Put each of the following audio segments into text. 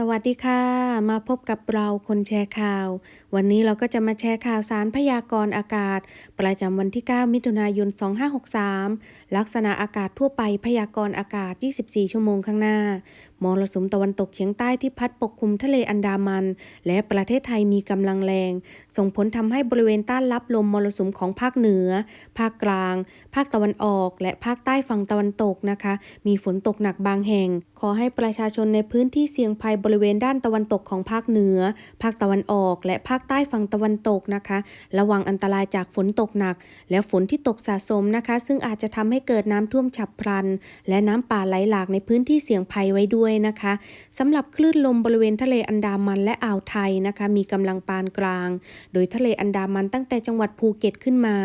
สวัสดีค่ะ มาพบกับเราคนแชร์ข่าว วันนี้เราก็จะมาแชร์ข่าวสารพยากรณ์อากาศ ประจำวันที่ 9 มิถุนายน 2563 ลักษณะอากาศทั่วไปพยากรณ์อากาศ 24 ชั่วโมงข้างหน้ามรสุมตะวันตกเฉียงใต้ที่พัดปกคลุมทะเลอันดามัน และประเทศไทยมีกำลังแรง ส่งผลทำให้บริเวณต้านรับลมมรสุมของภาคเหนือ ภาคกลาง ภาคตะวันออก และภาคใต้ฝั่งตะวันตกนะคะ มีฝนตกหนักบางแห่ง ขอให้ประชาชนในพื้นที่เสี่ยงภัยบริเวณด้านตะวันตกของภาคเหนือ ภาคตะวันออก และภาคใต้ฝั่งตะวันตกนะคะ ระวังอันตรายจากฝนตกหนัก และฝนที่ตกสะสมนะคะ ซึ่งอาจจะทำให้เกิดน้ำท่วมฉับพลัน และน้ำป่าไหลหลากในพื้นที่เสี่ยงภัยไว้ด้วยนะคะสำหรับคลื่นลมบริเวณทะเลอันดามันและอ่าวไทยนะคะ มีกำลังปานกลาง โดยทะเลอันดามันตั้งแต่จังหวัดภูเก็ตขึ้นมา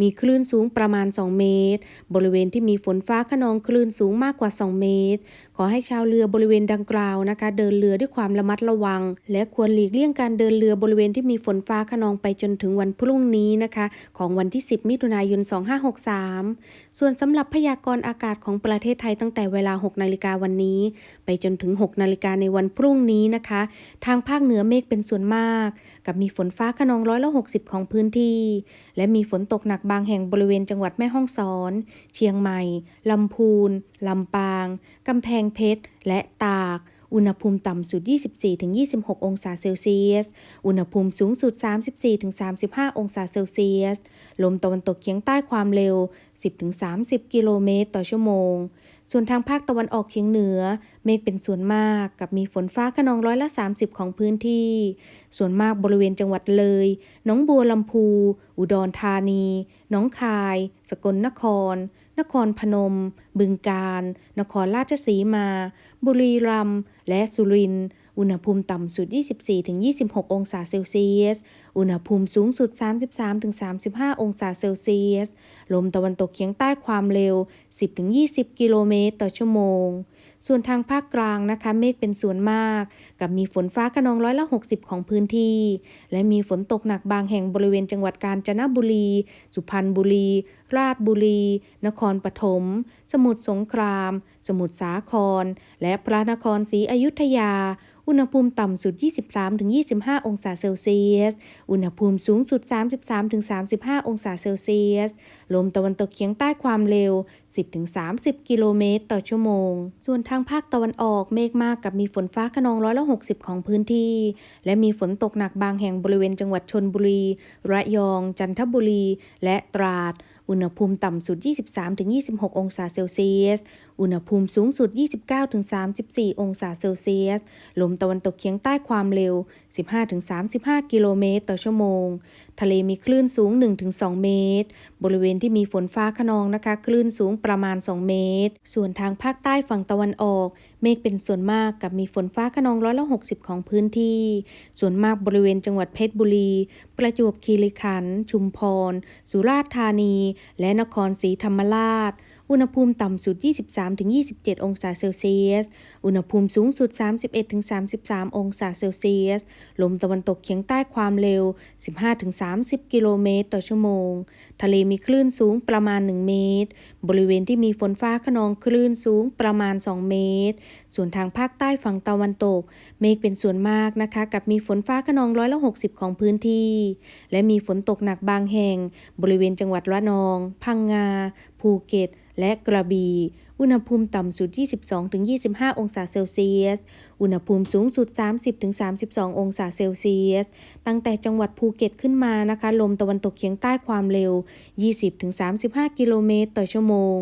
มีคลื่นสูงประมาณ 2 เมตร บริเวณที่มีฝนฟ้าขนองคลื่นสูงมากกว่า 2 เมตร อให้ชาวเรือบริเวณดังกล่าวนะคะ เดินเรือด้วยความระมัดระวัง และควรหลีกเลี่ยงการเดินเรือบริเวณที่มีฝนฟ้าขนองไปจนถึงวันพรุ่งนี้นะคะ ของวันที่ 10 มิถุนายน 2563 ส่วนสำหรับพยากรณ์อากาศของประเทศไทยตั้งแต่เวลา 6 นาฬิกาวันนี้ ไปจนถึง 6 นาฬิกาในวันพรุ่งนี้นะคะ ทางภาคเหนือเมฆเป็นส่วนมาก กับมีฝนฟ้าขนองร้อยละ60 ของพื้นที่ และมีฝนตกหนักบางแห่งบริเวณจังหวัดแม่ฮ่องสอน เชียงใหม่ลำพูนลำปางกำแพงเพชร และตาก อุณหภูมิต่ำสุด 24-26 องศาเซลเซียส อุณหภูมิสูงสุด 34-35 องศาเซลเซียส ลมตะวันตกเฉียงใต้ความเร็ว 10-30 กิโลเมตรต่อชั่วโมง ส่วนทางภาคตะวันออกเฉียงเหนือ เมฆเป็นส่วนมากกับมีฝนฟ้าขนองร้อยละ 30 ของพื้นที่ ส่วนมากบริเวณจังหวัดเลยหนองบัวลำพู อุดรธานีหนองคาย สกลนคร นครพนม บึงกาฬนครราชสีมา บุรีรัมย์และสุรินทร์อุณหภูมิต่ำสุด 24-26 องศาเซลเซียส อุณหภูมิสูงสุด 33-35 องศาเซลเซียส ลมตะวันตกเฉียงใต้ความเร็ว 10-20 กิโลเมตรต่อชั่วโมง ส่วนทางภาคกลางนะคะ เมฆเป็นส่วนมาก กับมีฝนฟ้าขนองร้อยละ 60 ของพื้นที่ และมีฝนตกหนักบางแห่งบริเวณจังหวัดกาญจนบุรี สุพรรณบุรี ราชบุรี นครปฐม สมุทรสงคราม สมุทรสาคร และพระนครศรีอยุธยา อุณหภูมิต่ำสุด 23-25 องศาเซลเซียส อุณหภูมิสูงสุด 33-35 องศาเซลเซียส ลมตะวันตกเฉียงใต้ความเร็ว 10-30 กิโลเมตรต่อชั่วโมง ส่วนทางภาคตะวันออกเมฆมากกับมีฝนฟ้าขนองร้อยละ60 ของพื้นที่ และมีฝนตกหนักบางแห่งบริเวณจังหวัดชนบุรี ระยอง จันทบุรี และตราด อุณหภูมิต่ำสุด 23-26 องศาเซลเซียส อุณหภูมิสูงสุด 29-34 องศาเซลเซียส ลมตะวันตกเฉียงใต้ความเร็ว 15-35 กิโลเมตรต่อชั่วโมง ทะเลมีคลื่นสูง 1-2 เมตร บริเวณที่มีฝนฟ้าขนองนะคะ คลื่นสูงประมาณ 2 เมตร ส่วนทางภาคใต้ฝั่งตะวันออก เมฆเป็นส่วนมากกับมีฝนฟ้าขนองร้อยละ60 ของพื้นที่ ส่วนมากบริเวณจังหวัดเพชรบุรี ประจวบคีรีขันธ์ ชุมพร สุราษฎร์ธานี และนครศรีธรรมราช อุณหภูมิต่ำสุด 23-27 องศาเซลเซียส อุณหภูมิสูงสุด 31-33 องศาเซลเซียส ลมตะวันตกเฉียงใต้ความเร็ว 15-30 กิโลเมตรต่อชั่วโมง ทะเลมีคลื่นสูงประมาณ 1 เมตร บริเวณที่มีฝนฟ้าขนองคลื่นสูงประมาณ 2 เมตร ส่วนทางภาคใต้ฝั่งตะวันตก เมฆเป็นส่วนมากนะคะ กับมีฝนฟ้าขนองร้อยละ60 ของพื้นที่ และมีฝนตกหนักบางแห่ง บริเวณจังหวัดระนอง พังงา ภูเก็ต และกระบี่ อุณหภูมิต่ำสุด 22-25 องศาเซลเซียส อุณหภูมิสูงสุด 30-32 องศาเซลเซียส ตั้งแต่จังหวัดภูเก็ตขึ้นมานะคะ ลมตะวันตกเฉียงใต้ความเร็ว 20-35 กิโลเมตรต่อชั่วโมง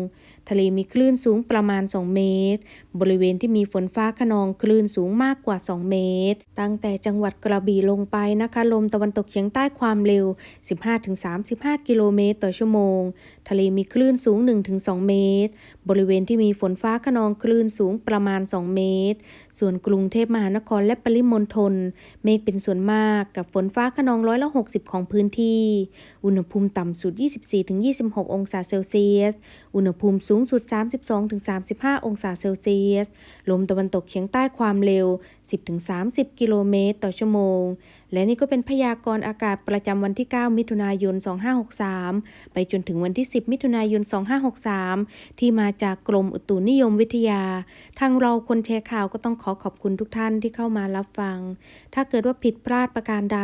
ทะเลมีคลื่นสูงประมาณ 2 เมตร บริเวณที่มีฝนฟ้าขนองคลื่นสูงมากกว่า 2 เมตร ตั้งแต่จังหวัดกระบี่ลงไปนะคะ ลมตะวันตกเฉียงใต้ความเร็ว 15-35 กิโลเมตรต่อชั่วโมง ทะเลมีคลื่นสูง 1-2 เมตร บริเวณที่มีฝนฟ้าขนองคลื่นสูงประมาณ 2 เมตร ส่วนกรุงเทพมหานครและปริมณฑลเมฆเป็นส่วนมากกับฝนฟ้าขนองร้อยละ 60 ของพื้นที่ อุณหภูมิต่ำสุด 24-26 องศาเซลเซียส อุณหภูมิสูงสุด 32-35 องศาเซลเซียส ลมตะวันตกเฉียงใต้ความเร็ว 10-30 กิโลเมตรต่อชั่วโมง และนี่ก็เป็นพยากรณ์อากาศประจำวันที่ 9 มิถุนายน 2563 ไปจนถึงวันที่ 10 มิถุนายน 2563 ที่มาจากกรมอุตุนิยมวิทยา ทางเราคนแชร์ข่าวก็ต้องขอขอบคุณทุกท่านที่เข้ามารับฟัง ถ้าเกิดว่าผิดพลาดประการใด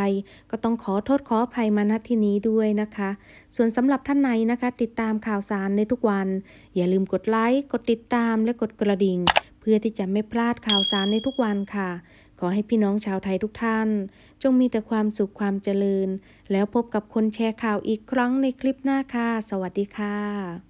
ก็ต้องขอโทษขออภัยมาณที่นี้ด้วยนะคะ ส่วนสำหรับท่านไหนนะคะ ติดตามข่าวสารในทุกวัน อย่าลืมกดไลค์ กดติดตามและกดกระดิ่ง เพื่อที่จะไม่พลาดข่าวสารในทุกวันค่ะ ขอให้พี่น้องชาวไทยทุกท่าน จงมีแต่ความสุขความเจริญ แล้วพบกับคนแชร์ข่าวอีกครั้งในคลิปหน้าค่ะ สวัสดีค่ะ